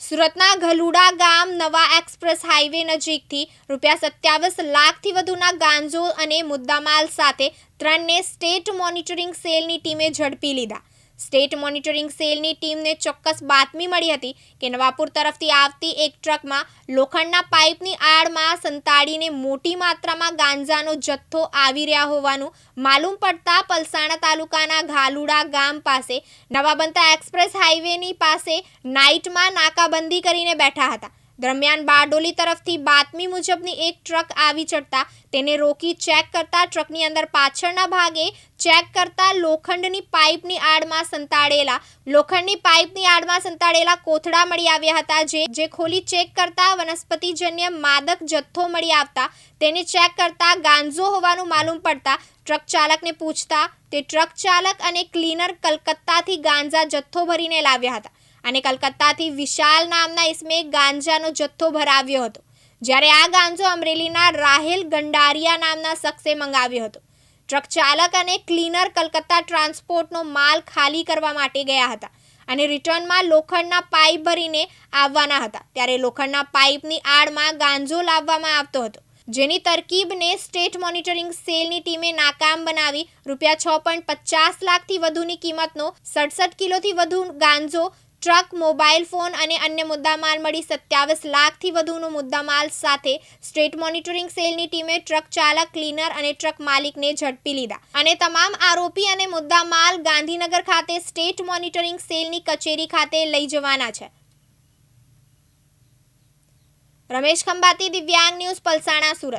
સુરતના ઘલુડા ગામ નવા એક્સપ્રેસ હાઈવે નજીકથી રૂપિયા સત્યાવીસ લાખથી વધુના ગાંજો અને મુદ્દામાલ સાથે ત્રણને સ્ટેટ મોનિટરિંગ સેલની ટીમે ઝડપી લીધા. સ્ટેટ મોનિટરિંગ સેલની ટીમને ચોક્કસ બાતમી મળી હતી કે નવાપુર તરફથી આવતી એક ટ્રકમાં લોખંડના પાઇપની આડમાં સંતાડીને મોટી માત્રામાં ગાંજાનો જથ્થો આવી રહ્યા હોવાનું માલુમ પડતા પલસાણા તાલુકાના ઘાલુડા ગામ પાસે નવા બનતા એક્સપ્રેસ હાઈવેની પાસે નાઇટમાં નાકાબંધી કરીને બેઠા હતા. દરમિયાન બારડોલી તરફથી બાતમી મુજબની એક ટ્રક આવી ચડતા તેને રોકી ચેક કરતા ટ્રકની અંદર પાછળના ભાગે ચેક કરતા લોખંડની પાઇપની આડમાં સંતાડેલા, લોખંડની પાઇપની આડમાં સંતાડેલા કોથળા મળી આવ્યા હતા જે જે ખોલી ચેક કરતા વનસ્પતિજન્ય માદક જથ્થો મળી આવતા તેને ચેક કરતા ગાંજો હોવાનું માલુમ પડતા ટ્રક ચાલકને પૂછતા, તે ટ્રક ચાલક અને ક્લીનર કલકત્તાથી ગાંજા જથ્થો ભરીને લાવ્યા હતા. અને કલકત્તાથી વિશાલ નામના ઇસમે ગાંજાનો જથ્થો ભરાવ્યો હતો, જ્યારે આ ગાંજો અમરેલીના રાહેલ ગંડારિયા નામના શખ્સે મંગાવ્યો હતો. ટ્રક ચાલક અને ક્લીનર કલકત્તા ટ્રાન્સપોર્ટનો માલ ખાલી કરવા માટે ગયા હતા અને રિટર્નમાં લોખંડના પાઇપ ભરીને આવવાના હતા, ત્યારે લોખંડના પાઇપની આડમાં ગાંજો લાવવામાં આવતો હતો. જેની તરકીબને સ્ટેટ મોનિટરિંગ સેલની ટીમે નાકામ બનાવી રૂપિયા છ પોઈન્ટ પચાસ લાખથી વધુની કિંમતનો સડસઠ કિલોથી વધુ ગાંજો ટ્રક, મોબાઈલ ફોન અને અન્ય મુદ્દામાલ મળી સત્યાવીસ લાખથી વધુનો મુદ્દામાલ સાથે સ્ટેટ મોનિટરિંગ સેલની ટીમે ટ્રક ચાલક, ક્લીનર અને ટ્રક માલિકને ઝડપી લીધા. અને તમામ આરોપી અને મુદ્દામાલ ગાંધીનગર ખાતે સ્ટેટ મોનિટરિંગ સેલની કચેરી ખાતે લઈ જવાના છે. રમેશ ખંભાતી, દિવ્યાંગ ન્યૂઝ, પલસાણા, સુરત.